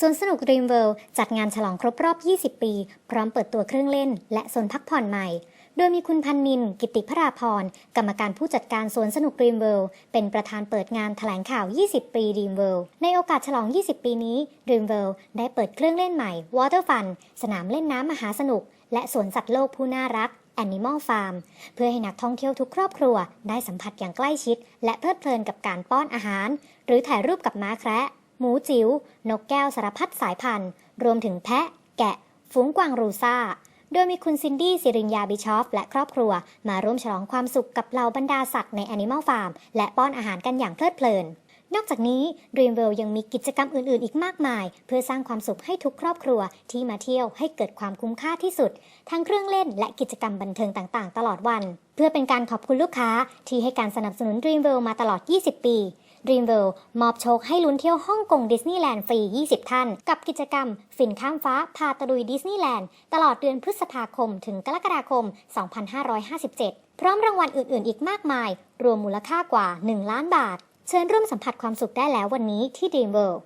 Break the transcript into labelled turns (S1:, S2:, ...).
S1: สวนสนุก Dream World จัดงานฉลองครบรอบ 20 ปี พร้อมเปิดตัวเครื่องเล่น และโซนพักผ่อนใหม่ โดยมีคุณพันนิน กิติพราพร กรรมการผู้จัดการสวนสนุก Dream World เป็นประธานเปิดงานแถลงข่าว 20 ปี Dream World ในโอกาสฉลอง 20 ปีนี้ Dream World ได้เปิดเครื่องเล่นใหม่ Water Fun สนามเล่นน้ำมหาสนุก และสวนสัตว์โลกผู้น่ารัก Animal Farm เพื่อให้นักท่องเที่ยวทุกครอบครัว ได้สัมผัสอย่างใกล้ชิด และเพลิดเพลินกับการป้อนอาหาร หรือถ่ายรูปกับม้าแคระ หมูจิ๋ว นกแก้วสารพัดสายพันธุ์ รวมถึงแพะ แกะ ฝูงกวางรูซ่า โดยมีคุณซินดี้สิรินยาบิชอฟ และครอบครัว มาร่วมฉลองความสุขกับเหล่าบรรดาสัตว์ใน Animal Farm และป้อนอาหารกันอย่างเพลิดเพลิน นอกจากนี้ Dreamworld ยังมีกิจกรรมอื่น ๆ อีกมากมาย เพื่อสร้างความสุขให้ทุกครอบครัวที่มาเที่ยวให้เกิดความคุ้มค่าที่สุด ทั้งเครื่องเล่นและกิจกรรมบันเทิงต่าง ๆ ตลอดวัน เพื่อเป็นการขอบคุณลูกค้าที่ให้การสนับสนุน Dreamworld มาตลอด 20 ปี Dreamworld มอบโชคให้ลุ้นเที่ยวฮ่องกงดิสนีย์แลนด์ฟรี 20 ท่าน กับกิจกรรม ฝินข้ามฟ้าพาตะลุยดิสนีย์แลนด์ตลอดเดือนพฤษภาคมถึงกรกฎาคม 2557 พร้อมรางวัลอื่น ๆ อีกมากมาย รวมมูลค่ากว่า 1 ล้านบาท เชิญร่วมสัมผัสความสุขได้แล้ววันนี้ที่ Dreamworld